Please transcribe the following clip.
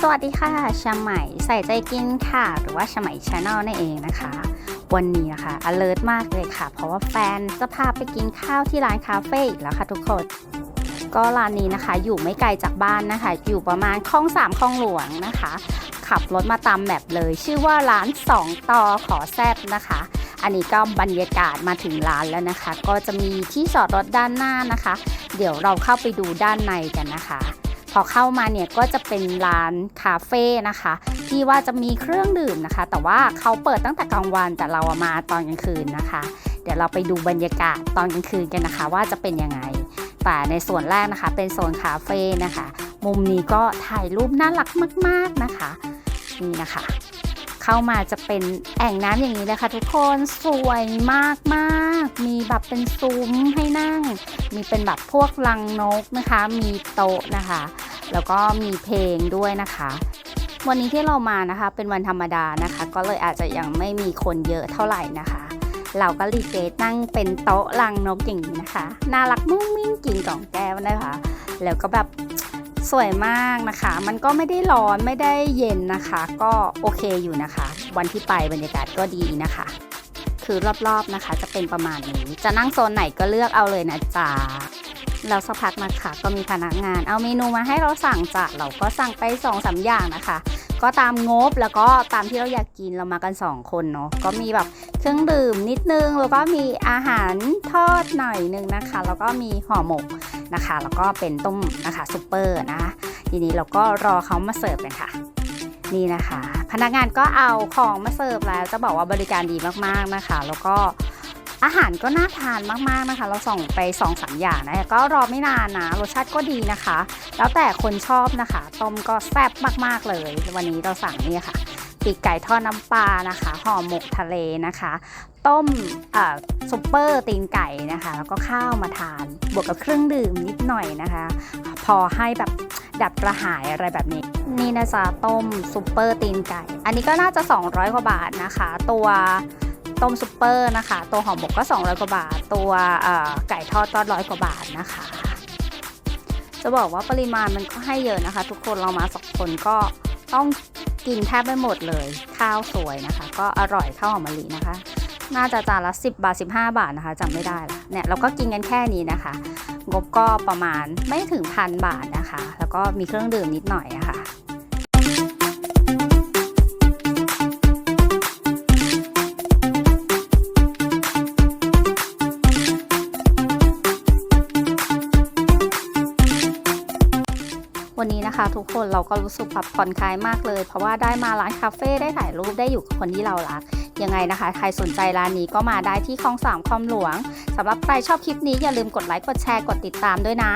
สวัสดีค่ะชาไหมใส่ใจกินค่ะ หรือว่าชาไหมชาแนลนั่นเองนะคะ วันนี้นะคะ alert มากเลยค่ะ เพราะว่าแฟนจะพาไปกินข้าวที่ร้านคาเฟ่อีกแล้วค่ะทุกคน ก็ร้านนี้นะคะ อยู่ไม่ไกลจากบ้านนะคะ อยู่ประมาณคลองสามคลองหลวงนะคะ ขับรถมาตามแมปเลย ชื่อว่าร้านสองต่อขอแซบนะคะ อันนี้ก็บรรยากาศมาถึงร้านแล้วนะคะ ก็จะมีที่จอดรถด้านหน้านะคะ เดี๋ยวเราเข้าไปดูด้านในกันนะคะ อเข้ามาเนี่ยก็จะเป็นร้านคาเฟ่นะคะ ที่ว่าจะมีเครื่องดื่มนะคะ แต่ว่าเขาเปิดตั้งแต่กลางวันแต่เราอะมาตอนกลางคืนนะคะ เดี๋ยวเราไปดูบรรยากาศตอนกลางคืนกันนะคะ ว่าจะเป็นยังไงแต่ในส่วนแรกนะคะ เป็นโซนคาเฟ่นะคะ มุมนี้ก็ถ่ายรูปน่ารักมาก ๆนะคะ นี่นะคะ เข้ามาจะเป็นแอ่งน้ำอย่างนี้เลยค่ะทุกคนสวยมากๆมีแบบเป็นซุ้มให้นั่ง มีเป็นแบบพวกลังนกนะคะ มีโต๊ะนะคะ แล้วก็มีเพลงด้วยนะคะวันนี้ที่เรามานะคะเป็นวันธรรมดานะคะ ก็เลยอาจจะยังไม่มีคนเยอะเท่าไหร่นะคะ เราก็รีเกตนั่งเป็นโต๊ะลังนกอย่างนี้นะคะ น่ารักมุ้งมิ้งกินกล่องแก้วนะคะ แล้วก็แบบ สวยมากนะคะ มันก็ไม่ได้ร้อนไม่ได้เย็นนะคะ ก็โอเคอยู่นะคะ วันที่ไปบรรยากาศก็ดีนะคะ คือรอบๆนะคะ จะเป็นประมาณนี้ จะนั่งโซนไหนก็เลือกเอาเลยนะจ๊ะแล้วสักพักนะคะก็มีพนักงาน เอาเมนูมาให้เราสั่งจ้ะเราก็สั่งไป2อสาอย่างนะคะ ก็ตามงบแล้วก็ตามที่เราอยากกินเรามากัน 2 คนเนาะก็มีแบบเครื่องดื่มนิดนึงแล้วก็มีอาหารทอดหน่อยนึงนะคะ แล้วก็มีห่อหมก นะคะ แล้วก็เป็นต้มนะคะซุปเปอร์นะทีนี้เราก็รอเขามาเสิร์ฟกันค่ะ นี่นะคะ พนักงานก็เอาของมาเสิร์ฟแล้วจะบอกว่าบริการดีมากๆนะคะ แล้วก็อาหารก็น่าทานมากๆนะคะ เราส่งไป2อสอย่างนะ ก็รอไม่นานนะ รสชาติก็ดีนะคะ แล้วแต่คนชอบนะคะ ต้มก็แซ่บมากๆเลย วันนี้เราสั่งนี่ค่ะ ปีกไก่ทอดน้ำปลานะคะ ห่อหมกทะเลนะคะ ต้มซุปเปอร์ตีนไก่นะคะ แล้วก็ข้าวมาทาน บวกกับเครื่องดื่มนิดหน่อยนะคะ พอให้แบบดับกระหายอะไรแบบนี้ นี่นะจ๊ะต้มซุปเปอร์ตีนไก่ อันนี้ก็น่าจะ 200 กว่าบาทนะคะ ตัวต้มซุปเปอร์นะคะ ตัวหอหมกก็ 200 กว่าบาท ตัวไก่ทอดก็ร้อยกว่าบาทนะคะ จะบอกว่าปริมาณมันก็ให้เยอะนะคะ ทุกคนเรามาสองคนก็ต้องกินแทบไม่หมดเลย ข้าวสวยนะคะ ก็อร่อยข้าวหอมมะลินะคะ น่าจะจานละ 10 บาท 15 บาทนะคะจำไม่ได้ละเนี่ยเราก็กินกันแค่นี้นะคะ งบก็ประมาณไม่ถึงพันบาทนะคะ แล้วก็มีเครื่องดื่มนิดหน่อยอะค่ะวันนี้นะคะทุกคนเราก็รู้สึกแบบผ่อนคลายมากเลย เพราะว่าได้มาร้านคาเฟ่ได้ถ่ายรูปได้อยู่กับคนที่เรารัก ยังไงนะคะ ใครสนใจร้านนี้ก็มาได้ที่คลองสามคลองหลวงสำหรับใครชอบคลิปนี้อย่าลืมกดไลค์กดแชร์กดติดตามด้วยนะ